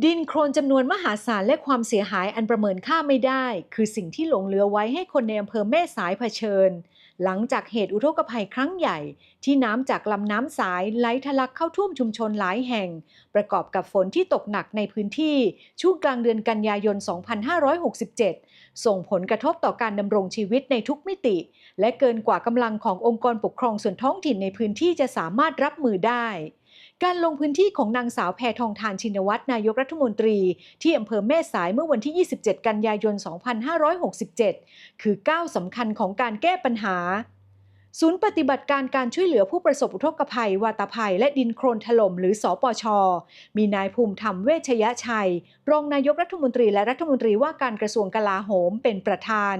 ดินโครนจำนวนมหาศาลและความเสียหายอันประเมินค่าไม่ได้ คือสิ่งที่หลงเหลือไว้ให้คนในอำเภอแม่สายเผชิญ หลังจากเหตุอุทกภัยครั้งใหญ่ ที่น้ำจากลำน้ำสายไหลทะลักเข้าท่วมชุมชนหลายแห่ง ประกอบกับฝนที่ตกหนักในพื้นที่ ช่วงกลางเดือนกันยายน 2567 ส่งผลกระทบต่อการดำรงชีวิตในทุกมิติ และเกินกว่ากำลังขององค์กรปกครองส่วนท้องถิ่นในพื้นที่จะสามารถรับมือได้ การลงพื้นที่ของนางสาวแพทองทานชินวัตรนายกรัฐมนตรี ที่อำเภอแม่สายเมื่อวันที่ 27 กันยายน 2567 คือก้าวสำคัญของการแก้ปัญหา ศูนย์ปฏิบัติการการช่วยเหลือผู้ประสบอุทกภัย วาตภัย และดินโครนถล่ม หรือสอปช มีนายภูมิธรรมเวชยชัย รองนายกรัฐมนตรีและรัฐมนตรีว่าการกระทรวงกลาโหมเป็นประธาน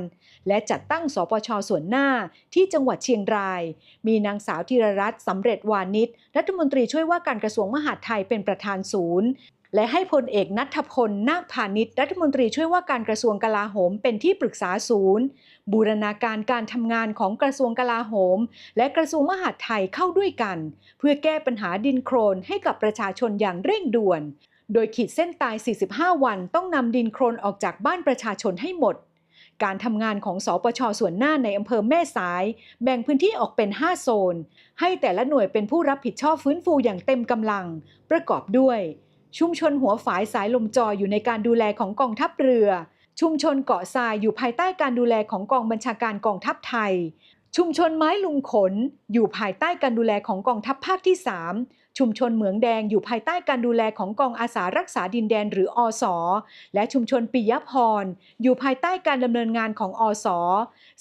และจัดตั้งสปชส่วนหน้าที่จังหวัดเชียงราย มีนางสาวธีรรัตน์สำเร็จวานิชรัฐมนตรีช่วยว่าการกระทรวงมหาดไทยเป็นประธานศูนย์ และให้พลเอกนัทพล นาคพาณิชย์รัฐมนตรีช่วยว่าการกระทรวงกลาโหมเป็นที่ปรึกษาศูนย์ บูรณาการการทำงานของกระทรวงกลาโหม และกระทรวงมหาดไทยเข้าด้วยกัน เพื่อแก้ปัญหาดินโครนให้กับประชาชนอย่างเร่งด่วน โดยขีดเส้นตาย 45 วันต้องนำดินโครนออกจากบ้านประชาชนให้หมดการทำงานของสปชส่วนหน้าในอำเภอแม่สาย แบ่งพื้นที่ออกเป็น 5 โซน ให้แต่ละหน่วยเป็นผู้รับผิดชอบฟื้นฟูอย่างเต็มกำลัง ประกอบด้วย ชุมชนหัวฝายสายลมจอยอยู่ในการดูแลของกองทัพเรือ ชุมชนเกาะทรายอยู่ภายใต้การดูแลของกองบัญชาการกองทัพไทย ชุมชนไม้ลุงขน อยู่ภายใต้การดูแลของกองทัพภาคที่ 3 ชุมชนเหมืองแดงอยู่ภายใต้การดูแลของกองอาสารักษาดินแดนหรืออสและชุมชนปิยพร อยู่ภายใต้การดำเนินงานของอส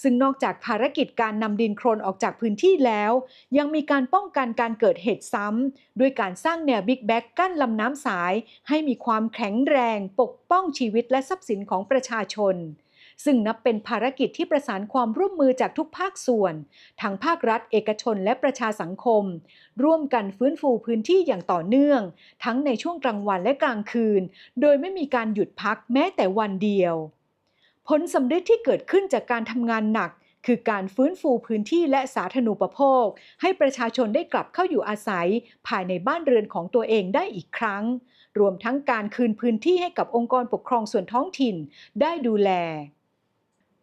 ซึ่งนอกจากภารกิจการนำดินโครนออกจากพื้นที่แล้ว ยังมีการป้องกันการเกิดเหตุซ้ำด้วยการสร้างแนวบิ๊กแบ็กกั้นลำน้ำสาย ให้มีความแข็งแรง ปกป้องชีวิตและทรัพย์สินของประชาชน ซึ่งนับเป็นภารกิจที่ประสานความร่วมมือจากทุกภาคส่วน ทั้งภาครัฐ เอกชนและประชาสังคม ร่วมกันฟื้นฟูพื้นที่อย่างต่อเนื่อง ทั้งในช่วงกลางวันและกลางคืน โดยไม่มีการหยุดพักแม้แต่วันเดียว ผลสำเร็จที่เกิดขึ้นจากการทำงานหนักคือการฟื้นฟูพื้นที่และสาธารณูปโภค ให้ประชาชนได้กลับเข้าอยู่อาศัย ภายในบ้านเรือนของตัวเองได้อีกครั้ง รวมทั้งการคืนพื้นที่ให้กับองค์กรปกครองส่วนท้องถิ่นได้ดูแล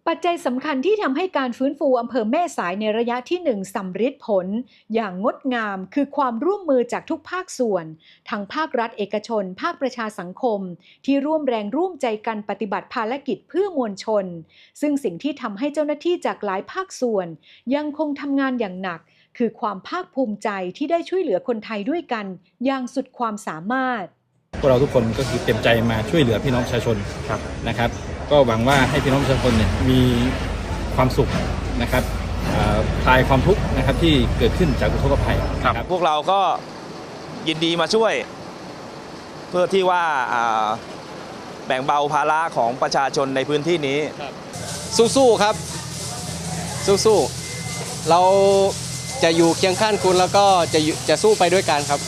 ปัจจัยสำคัญที่ทำให้การฟื้นฟูอำเภอแม่สายในระยะที่หนึ่งสำฤทธิ์ผล อย่างงดงามคือความร่วมมือจากทุกภาคส่วน ทั้งภาครัฐเอกชน ภาคประชาสังคม ที่ร่วมแรงร่วมใจกันปฏิบัติภารกิจเพื่อมวลชน ซึ่งสิ่งที่ทำให้เจ้าหน้าที่จากหลายภาคส่วน ยังคงทำงานอย่างหนัก คือความภาคภูมิใจที่ได้ช่วยเหลือคนไทยด้วยกัน อย่างสุดความสามารถพวกเราทุกคนก็คือเต็มใจมาช่วยเหลือพี่น้องประชาชนนะครับ ก็หวังว่าให้พี่น้องประชาชนเนี่ยมีความสุขนะครับเอ่อคลายความทุกข์นะครับที่เกิดขึ้นจากอุทกภัยนะครับพวกเราก็ยินดีมาช่วย เพื่อที่ว่าอ่าแบ่งเบาภาระของประชาชนในพื้นที่นี้สู้ๆครับ สู้ๆเราจะอยู่เคียงข้างคุณแล้วก็จะอยู่จะสู้ไปด้วยกันครับ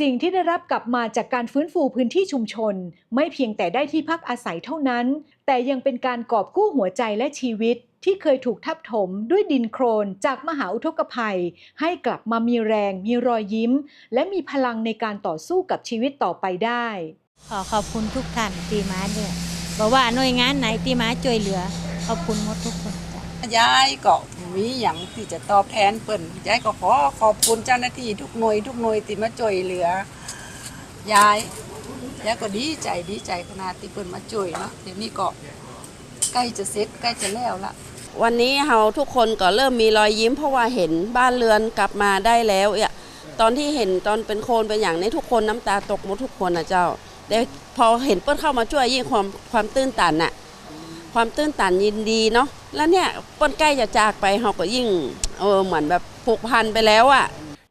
สิ่งที่ได้รับกลับมาจากการฟื้นฟูพื้นที่ชุมชน ไม่เพียงแต่ได้ที่พักอาศัยเท่านั้น แต่ยังเป็นการกอบกู้หัวใจและชีวิตที่เคยถูกทับถมด้วยดินโครนจากมหาอุทกภัย ให้กลับมามีแรง มีรอยยิ้ม และมีพลังในการต่อสู้กับชีวิตต่อไปได้ ขอขอบคุณทุกท่านที่มาด้วยบอกว่าหน่วยงานไหนที่มาช่วยเหลือ ขอบคุณหมดทุกคนจ้ะยายก็ มีอย่างที่จะตอบแทนเปิ่นยายก็ขอขอบคุณเจ้าหน้าที่ทุกหน่วยทุกหน่วยที่มาช่วยเหลือยายยายก็ดีใจดีใจขนาดที่เปิ่นมาช่วยเนาะเดี๋ยวนี้ก็ใกล้จะเสร็จใกล้จะแล้วละวันนี้เราทุกคนก็เริ่มมีรอยยิ้มเพราะว่าเห็นบ้านเรือนกลับมาได้แล้วเนี่ยตอนที่เห็นตอนเป็นโคลนเป็นอย่างนี้ทุกคนน้ำตาตกหมดทุกคนนะเจ้าแต่พอเห็นเปิ้ลเข้ามาช่วยยิ่งความความตื้นตันน่ะ ความตื้นตันยินดีเนาะแล้วเนี่ยเปิ้ลใกล้จะจากไปเราก็ยิ่งเออเหมือนแบบผูกพันไปแล้วอะ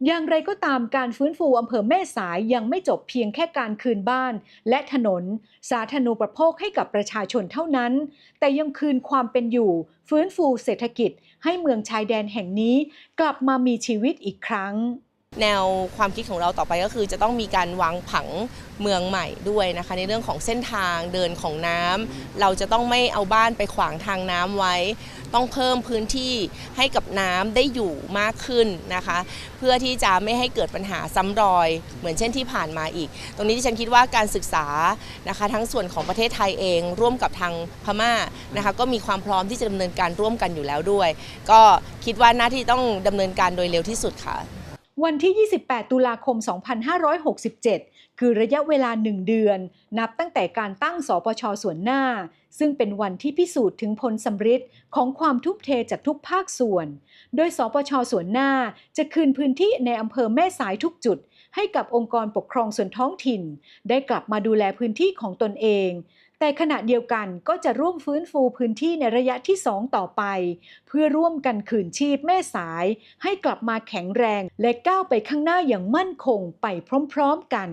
อย่างไรก็ตามการฟื้นฟูอำเภอแม่สายยังไม่จบเพียงแค่การคืนบ้าน และถนน สาธารณูปโภคให้กับประชาชนเท่านั้น แต่ยังคืนความเป็นอยู่ ฟื้นฟูเศรษฐกิจ ให้เมืองชายแดนแห่งนี้ กลับมามีชีวิตอีกครั้ง แนวความคิดของเราต่อไปก็คือจะต้องมีการวางผังเมืองใหม่ด้วยนะคะ ในเรื่องของเส้นทางเดินของน้ำเราจะต้องไม่เอาบ้านไปขวางทางน้ำไว้ ต้องเพิ่มพื้นที่ให้กับน้ำได้อยู่มากขึ้นนะคะ เพื่อที่จะไม่ให้เกิดปัญหาซ้ำรอย เหมือนเช่นที่ผ่านมาอีก ตรงนี้ที่ฉันคิดว่าการศึกษานะคะทั้งส่วนของประเทศไทยเองร่วมกับทางพม่านะคะก็มีความพร้อมที่จะดำเนินการร่วมกันอยู่แล้วด้วย ก็คิดว่าหน้าที่ต้องดำเนินการโดยเร็วที่สุดค่ะ วันที่ 28 ตุลาคม 2567 คือระยะเวลาหนึ่งเดือน นับตั้งแต่การตั้งสปชส่วนหน้า ซึ่งเป็นวันที่พิสูจน์ถึงผลสำฤทธิ์ของความทุ่มเทจากทุกภาคส่วน โดยสปชส่วนหน้าจะคืนพื้นที่ในอำเภอแม่สายทุกจุด ให้กับองค์กรปกครองส่วนท้องถิ่น ได้กลับมาดูแลพื้นที่ของตนเอง แต่ขณะเดียวกันก็จะร่วมฟื้นฟูพื้นที่ในระยะที่ 2 ต่อไป เพื่อร่วมกันคืนชีพแม่สาย ให้กลับมาแข็งแรงและก้าวไปข้างหน้าอย่างมั่นคงไปพร้อมๆกัน